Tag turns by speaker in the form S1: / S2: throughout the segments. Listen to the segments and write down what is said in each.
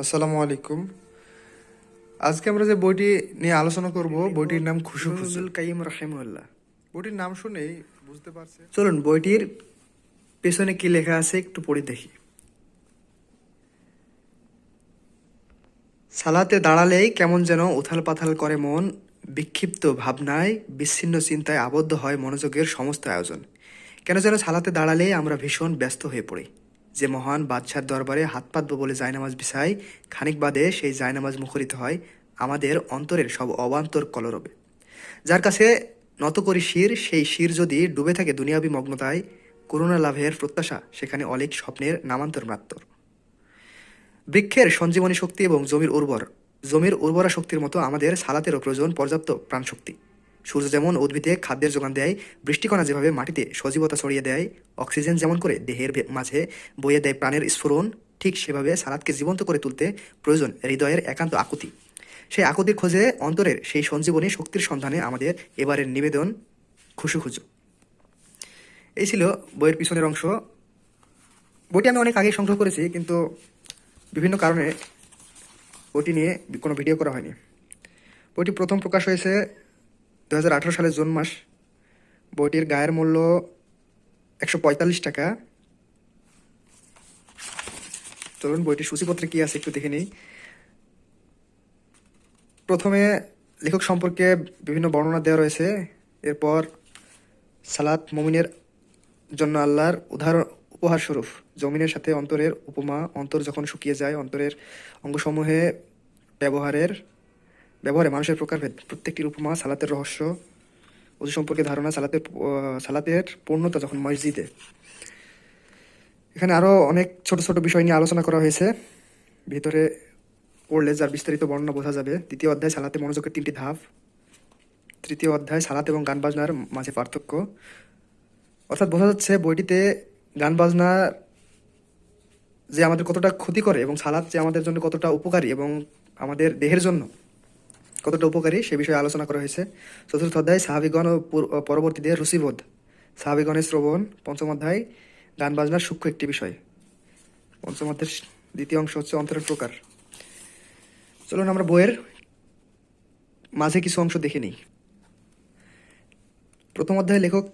S1: আসসালামু আলাইকুম। আজকে আমরা যে বইটি নিয়ে আলোচনা করব বইটির নাম খুশু
S2: খুশুল কাইম রাহিমুল্লাহ
S1: বইটির নাম শুনেই বুঝতে পারছে।
S2: চলুন বইটির পেছনে কি লেখা আছে একটু পড়ে দেখি। সালাতে দাঁড়ালেই কেমন যেন উথাল পাথাল করে মন বিক্ষিপ্ত ভাবনায় বিচ্ছিন্ন চিন্তায় আবদ্ধ হয় মনোযোগের সমস্ত আয়োজন। কেন যেন সালাতে দাঁড়ালেই আমরা ভীষণ ব্যস্ত হয়ে পড়ি। যে মহান বাদশার দরবারে হাত পাতব বলে জায়নামাজ বিছাই খানিক বাদে সেই জায়নামাজ মুখরিত হয় আমাদের অন্তরের সব অবান্তর কলরবে। যার কাছে নত করি শির, সেই শির যদি ডুবে থাকে দুনিয়াবি মগ্নতায়, করুণা লাভের প্রত্যাশা সেখানে অলিক স্বপ্নের নামান্তর মাত্র বৃক্ষের সঞ্জীবনী শক্তি এবং জমির উর্বর, জমির উর্বরা শক্তির মতো আমাদের সালাতেরও প্রয়োজন পর্যাপ্ত প্রাণশক্তি। সূর্য যেমন উদ্ভিদে খাদ্যের যোগান দেয়, বৃষ্টিকণা যেভাবে মাটিতে সজীবতা ছড়িয়ে দেয়, অক্সিজেন যেমন করে দেহের মাঝে বইয়ে দেয় প্রাণের স্ফুরণ, ঠিক সেভাবে সালাদকে জীবন্ত করে তুলতে প্রয়োজন হৃদয়ের একান্ত আকুতি। সেই আকুতির খোঁজে অন্তরের সেই সঞ্জীবনী শক্তির সন্ধানে আমাদের এবারের নিবেদন খুশু খুঁজু এই ছিল বইয়ের পিছনের অংশ। বইটি আমি অনেক আগেই সংগ্রহ করেছি, কিন্তু বিভিন্ন কারণে বইটি নিয়ে কোনো ভিডিও করা হয়নি। বইটি প্রথম প্রকাশ হয়েছে দু হাজার আঠারো সালের জুন মাস বইটির গায়ের মূল্য একশো পঁয়তাল্লিশ টাকা। চলুন, বইটির সূচিপত্রে কি আছে একটু দেখে নিই। প্রথমে লেখক সম্পর্কে বিভিন্ন বর্ণনা দেওয়া রয়েছে। এরপর সালাত মমিনের জন্য আল্লাহর উদাহরণ, উপহার স্বরূপ। জমিনের সাথে অন্তরের উপমা, অন্তর যখন শুকিয়ে যায়, অন্তরের অঙ্গসমূহে ব্যবহারের ব্যবহারে মানুষের প্রকারভেদ। প্রত্যেকটির উপমা, সালাতের রহস্য ওজু সম্পর্কে ধারণা, সালাতের সালাতের পূর্ণতা যখন মসজিদে। এখানে আরও অনেক ছোট ছোট বিষয় নিয়ে আলোচনা করা হয়েছে। ভিতরে পড়লে যার বিস্তারিত বর্ণনা বোঝা যাবে। দ্বিতীয় অধ্যায়, সালাতে মনোযোগের তিনটি ধাপ। তৃতীয় অধ্যায়, সালাত এবং গান বাজনার মাঝে পার্থক্য। অর্থাৎ বোঝা যাচ্ছে বইটিতে গান বাজনা যে আমাদের কতটা ক্ষতি করে এবং সালাদ যে আমাদের জন্য কতটা উপকারী এবং আমাদের দেহের জন্য কতটা উপকারী সে বিষয়ে আলোচনা করা হয়েছে। চতুর্থ অধ্যায়, সাহাবিগণ ও পরবর্তীতে রুচিবোধ। সাহাবিগণের শ্রবণ, পঞ্চম অধ্যায়, গান বাজনার সূক্ষ্ম একটি বিষয়। পঞ্চম অধ্যায়ের দ্বিতীয় অংশ হচ্ছে অন্তরের প্রকার। চলুন আমরা বইয়ের মাঝে কিছু অংশ দেখে নিই। প্রথম অধ্যায়ে লেখক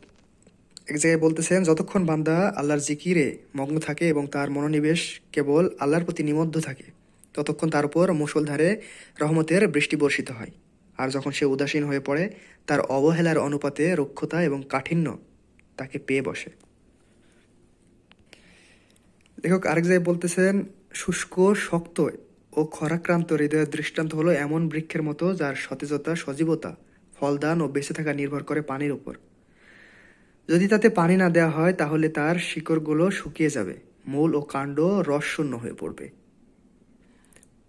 S2: এক জায়গায় বলতেছেন, যতক্ষণ বান্দা আল্লাহর জিকিরে মগ্ন থাকে এবং তার মনোনিবেশ কেবল আল্লাহর প্রতি নিবদ্ধ থাকে ততক্ষণ তার উপর মুষলধারে রহমতের বৃষ্টি বর্ষিত হয়। আর যখন সে উদাসীন হয়ে পড়ে, তার অবহেলার অনুপাতে রক্ষতা এবং কাঠিন্য তাকে পেয়ে বসে। লেখক আরেক জায়গায় বলতেছেন, শুষ্ক, শক্ত ও খরাক্রান্ত হৃদয়ের দৃষ্টান্ত হলো এমন বৃক্ষের মতো যার সতেজতা, সজীবতা, ফলদান ও বেঁচে থাকা নির্ভর করে পানির উপর। যদি তাতে পানি না দেওয়া হয়, তাহলে তার শিকড়গুলো শুকিয়ে যাবে। মূল ও কাণ্ড রসশূন্য হয়ে পড়বে।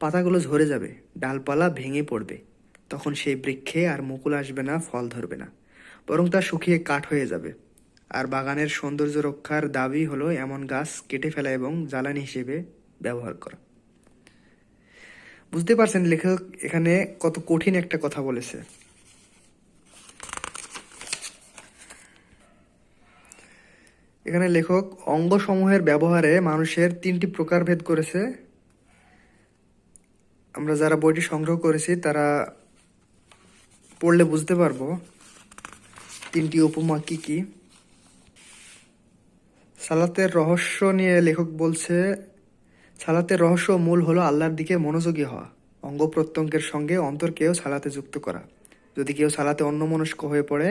S2: পাতাগুলো ঝরে যাবে, ডালপালা ভেঙে পড়বে। তখন সেই বৃক্ষে আর মুকুল আসবে না, ফল ধরবে না। বরং তা শুকিয়ে কাঠ হয়ে যাবে। আর বাগানের সৌন্দর্য রক্ষার দাবি হলো এমন গাছ কেটে ফেলা এবং জ্বালানি হিসেবে ব্যবহার করা। বুঝতে পারছেন লেখক, এখানে কত কঠিন একটা কথা বলেছে। এখানে লেখক, অঙ্গসমূহের ব্যবহারে মানুষের তিনটি প্রকারভেদ করেছে। আমরা যারা বইটি সংগ্রহ করেছি, তারা পড়লে বুঝতে পারব তিনটি উপমা কি কি। সালাতের রহস্য নিয়ে লেখক বলছে, সালাতের রহস্য মূল হলো আল্লাহর দিকে মনোযোগী হওয়া, অঙ্গ প্রত্যঙ্গের সঙ্গে অন্তরকেও সালাতে যুক্ত করা। যদি কেউ সালাতে অন্যমনস্ক হয়ে পড়ে,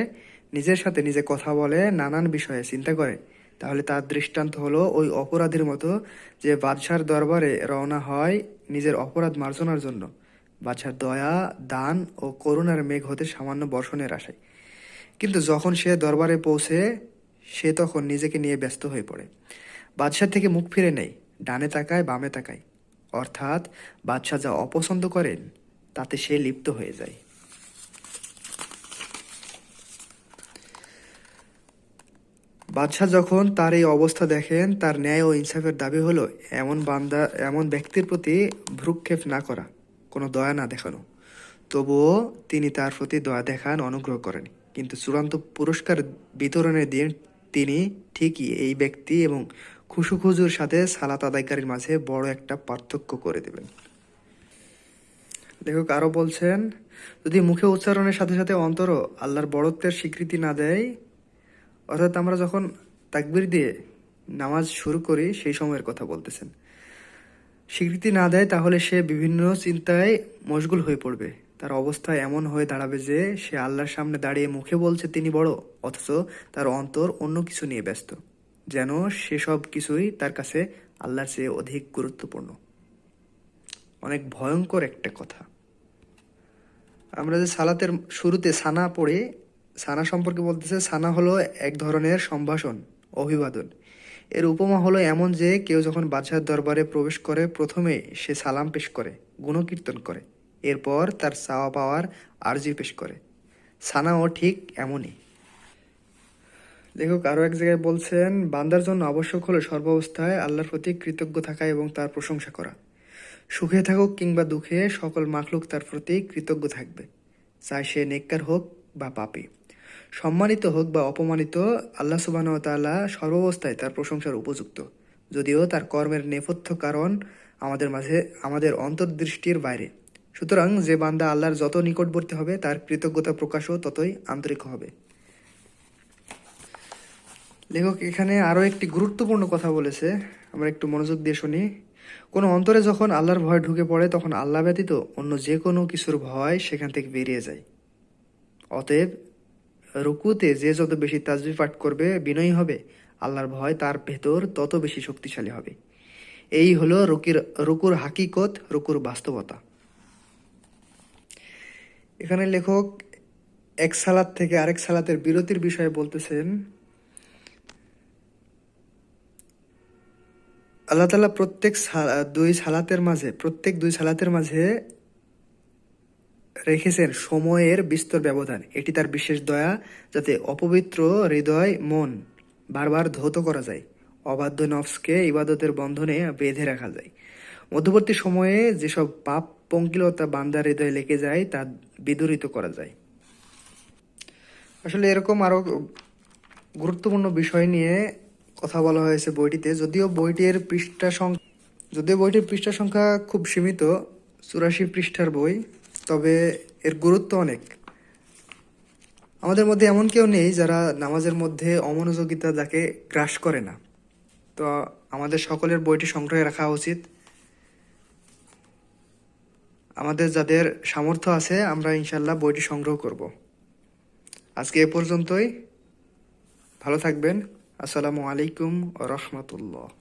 S2: নিজের সাথে নিজে কথা বলে, নানান বিষয়ে চিন্তা করে তাহলে তার দৃষ্টান্ত হলো ওই অপরাধীর মতো যে বাদশার দরবারে রওনা হয় নিজের অপরাধ মার্জনার জন্য। বাদশার দয়া, দান ও করুণার মেঘ হতে সামান্য বর্ষণের আশায়। কিন্তু যখন সে দরবারে পৌঁছে, সে তখন নিজেকে নিয়ে ব্যস্ত হয়ে পড়ে। বাদশাহ থেকে মুখ ফিরে নেই, ডানে তাকায়, বামে তাকায়। অর্থাৎ বাদশাহ যা অপছন্দ করেন, তাতে সে লিপ্ত হয়ে যায়। বাদশাহ যখন তার এই অবস্থা দেখেন, তার ন্যায় ও ইনসাফের দাবি হলো এমন বান্দা, এমন ব্যক্তির প্রতি ভ্রুক্ষেপ না করা, কোনো দয়া না দেখানো। তবুও তিনি তার প্রতি দয়া দেখান, অনুগ্রহ করেন। কিন্তু চূড়ান্ত পুরস্কার বিতরণের দিন তিনি ঠিকই এই ব্যক্তি এবং খুশুখুজুর সাথে সালাত আদায়কারীর মাঝে বড় একটা পার্থক্য করে দেবেন। লেখক আরও বলছেন, যদি মুখে উচ্চারণের সাথে সাথে অন্তরও আল্লাহর বড়ত্বের স্বীকৃতি না দেয় অর্থাৎ আমরা যখন তাকবির দিয়ে নামাজ শুরু করি, সেই সময়ের কথা বলতেছেন। স্বীকৃতি না দেয়, তাহলে সে বিভিন্ন চিন্তায় মশগুল হয়ে পড়বে। তার অবস্থা এমন হয়ে দাঁড়াবে যে, সে আল্লাহর সামনে দাঁড়িয়ে মুখে বলছে, তিনি বড় অথচ তার অন্তর অন্য কিছু নিয়ে ব্যস্ত। যেন সেসব কিছুই তার কাছে আল্লাহর চেয়ে অধিক গুরুত্বপূর্ণ। অনেক ভয়ঙ্কর একটা কথা। আমরা যে সালাতের শুরুতে সানা পড়ে সানা সম্পর্কে বলতেছে, সানা হলো এক ধরনের সম্ভাষণ, অভিবাদন। এর উপমা হলো এমন যে, কেউ যখন বাদশার দরবারে প্রবেশ করে, প্রথমে সে সালাম পেশ করে, গুণকীর্তন করে। এরপর তার চাওয়া পাওয়ার আর্জি পেশ করে। সানাও ঠিক এমনই। লেখক আরও এক জায়গায় বলছেন, বান্দার জন্য আবশ্যক হলো সর্বাবস্থায় আল্লাহর প্রতি কৃতজ্ঞ থাকা এবং তার প্রশংসা করা। সুখে থাকুক কিংবা দুঃখে, সকল মাখলুক তার প্রতি কৃতজ্ঞ থাকবে। চাই সে নেককার হোক বা পাপী। সম্মানিত হোক বা অপমানিত, আল্লাহ সুবাহ তাআলা সর্বাবস্থায় তার প্রশংসার উপযুক্ত। যদিও তার কর্মের নেপথ্য কারণ আমাদের মাঝে, আমাদের অন্তর্দৃষ্টির বাইরে। সুতরাং যে বান্দা আল্লাহর যত নিকটবর্তী হবে, তার কৃতজ্ঞতা প্রকাশও ততই আন্তরিক হবে। লেখক এখানে আরও একটি গুরুত্বপূর্ণ কথা বলেছে। আমরা একটু মনোযোগ দিয়ে শুনি। কোনো অন্তরে যখন আল্লাহর ভয় ঢুকে পড়ে, তখন আল্লাহ ব্যতীত অন্য যে কোনো কিছুর ভয় সেখান থেকে বেরিয়ে যায়। অতএব রুকুতে যে যত বেশি তাজবি পাঠ করবে, বিনয়ী হবে। আল্লাহর ভয় তার ভেতর তত বেশি শক্তিশালী হবে। এই হলো রুকির, রুকুর হাকিকত, রুকুর বাস্তবতা। এখানে লেখক এক সালাত থেকে আরেক সালাতের বিরতির বিষয়ে বলতেছেন, আল্লাহ তালা প্রত্যেক দুই সালাতের মাঝে, প্রত্যেক দুই সালাতের মাঝে রেখেছেন সময়ের বিস্তর ব্যবধান। এটি তার বিশেষ দয়া, যাতে অপবিত্র হৃদয়, মন বারবার ধৌত করা যায়। অবাধ্য নফসকে ইবাদতের বন্ধনে বেঁধে রাখা যায়। মধ্যবর্তী সময়ে যেসব পাপ পঙ্কিলতা বান্দার হৃদয়ে লেগে যায়, তা বিদূরিত করা যায়। আসলে এরকম আরও গুরুত্বপূর্ণ বিষয় নিয়ে কথা বলা হয়েছে বইটিতে। যদিও বইটির পৃষ্ঠা সংখ্যা, যদিও বইটির পৃষ্ঠা সংখ্যা খুব সীমিত, চুরাশি পৃষ্ঠার বই। তবে এর গুরুত্ব অনেক। আমাদের মধ্যে এমন কেউ নেই যারা নামাজের মধ্যে অমনোযোগিতা যাকে গ্রাস করে না। তো আমাদের সকলের বইটি সংগ্রহে রাখা উচিত। আমাদের যাদের সামর্থ্য আছে, আমরা ইনশাল্লাহ বইটি সংগ্রহ করব। আজকে এ পর্যন্তই। ভালো থাকবেন। আসসালামু আলাইকুম রহমতুল্লাহ।